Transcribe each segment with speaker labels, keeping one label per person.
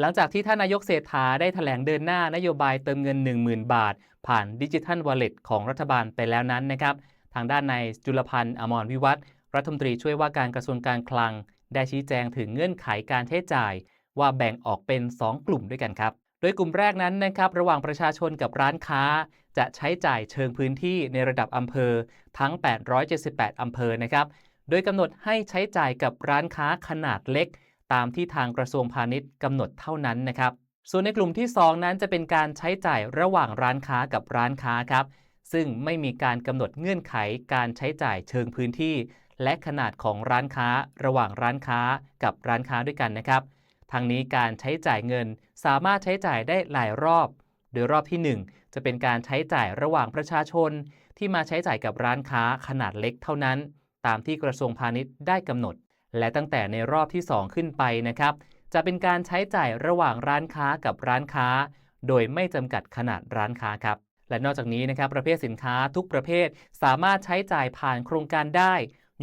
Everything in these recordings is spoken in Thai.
Speaker 1: หลังจากที่ท่านนายกเศรษฐาได้ถแถลงเดินหน้านโยบายเติมเงิน 10,000 บาท ผ่านดิจิทัลวอลเล็ตของรัฐบาลไปแล้วนั้นนะครับ ทางด้านนายจุลพันธ์อมรวิวัฒรัฐมนตรีช่วยว่าการกระทรวงการคลัง ได้ชี้แจงถึงเงื่อนไขการใช้จ่าย ว่าแบ่งออกเป็น 2 กลุ่มด้วยกันครับ โดยกลุ่มแรกนั้นนะครับระหว่างประชาชนกับร้านค้า จะใช้จ่ายเชิงพื้นที่ในระดับอำเภอทั้ง 878 อำเภอนะครับ โดยกำหนดให้ใช้จ่ายกับร้านค้าขนาดเล็ก ตามที่ทางกระทรวงพาณิชย์กำหนดเท่านั้นนะครับ ส่วนในกลุ่มที่ 2 นั้นจะเป็นการใช้จ่ายระหว่างร้านค้ากับร้านค้าครับ ซึ่งไม่มีการกำหนดเงื่อนไขการใช้จ่ายเชิงพื้นที่ และขนาดของร้านค้า ระหว่างร้านค้ากับร้านค้าด้วยกันนะครับ ทางนี้การใช้จ่ายเงินสามารถใช้จ่ายได้หลายรอบ โดยรอบที่ 1 จะเป็นการใช้จ่ายระหว่างประชาชน ที่มาใช้จ่ายกับร้านค้าขนาดเล็กเท่านั้น ตามที่กระทรวงพาณิชย์ได้กำหนด และตั้งแต่ในรอบที่ 2 ขึ้นไปนะครับ จะเป็นการใช้จ่ายระหว่างร้านค้ากับร้านค้า โดยไม่จำกัดขนาดร้านค้าครับ และนอกจากนี้นะครับประเภทสินค้าทุกประเภทสามารถใช้จ่ายผ่านโครงการได้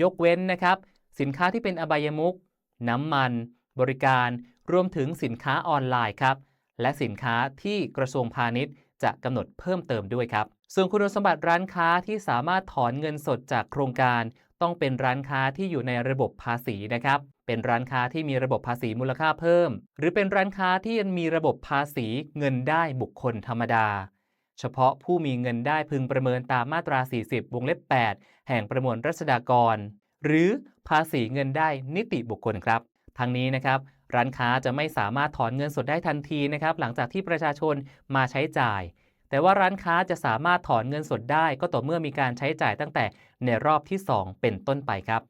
Speaker 1: ยกเว้นนะครับ สินค้าที่เป็นอบายมุกน้ำมัน บริการ รวมถึงสินค้าออนไลน์ครับ และสินค้าที่กระทรวงพาณิชย์ จะกำหนดเพิ่มเติมด้วยครับ ส่วนคุณสมบัติร้านค้าที่สามารถถอนเงินสดจากโครงการ ต้องเป็นร้านค้าที่อยู่ในระบบภาษีนะครับ เป็นร้านค้าที่มีระบบภาษีมูลค่าเพิ่ม หรือเป็นร้านค้าที่ยังมีระบบภาษีเงินได้บุคคลธรรมดา เฉพาะผู้มีเงินได้พึงประเมินตามมาตรา 40 วงเล็บ 8 แห่งประมวลรัษฎากร หรือภาษีเงินได้นิติบุคคลครับ ทั้งนี้นะครับร้านค้าจะไม่สามารถถอนเงินสดได้ทันทีนะครับ หลังจากที่ประชาชนมาใช้จ่าย แต่ว่าร้านค้าจะสามารถถอนเงินสดได้ก็ต่อเมื่อมีการใช้จ่ายตั้งแต่ในรอบที่ 2 เป็นต้นไปครับ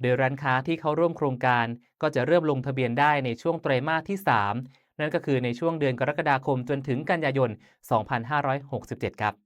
Speaker 1: โดยร้านค้าที่เข้าร่วมโครงการ ก็จะเริ่มลงทะเบียนได้ในช่วงไตรมาสที่ 3 นั่นก็คือในช่วงเดือนกรกฎาคมจนถึงกันยายน 2567 ครับ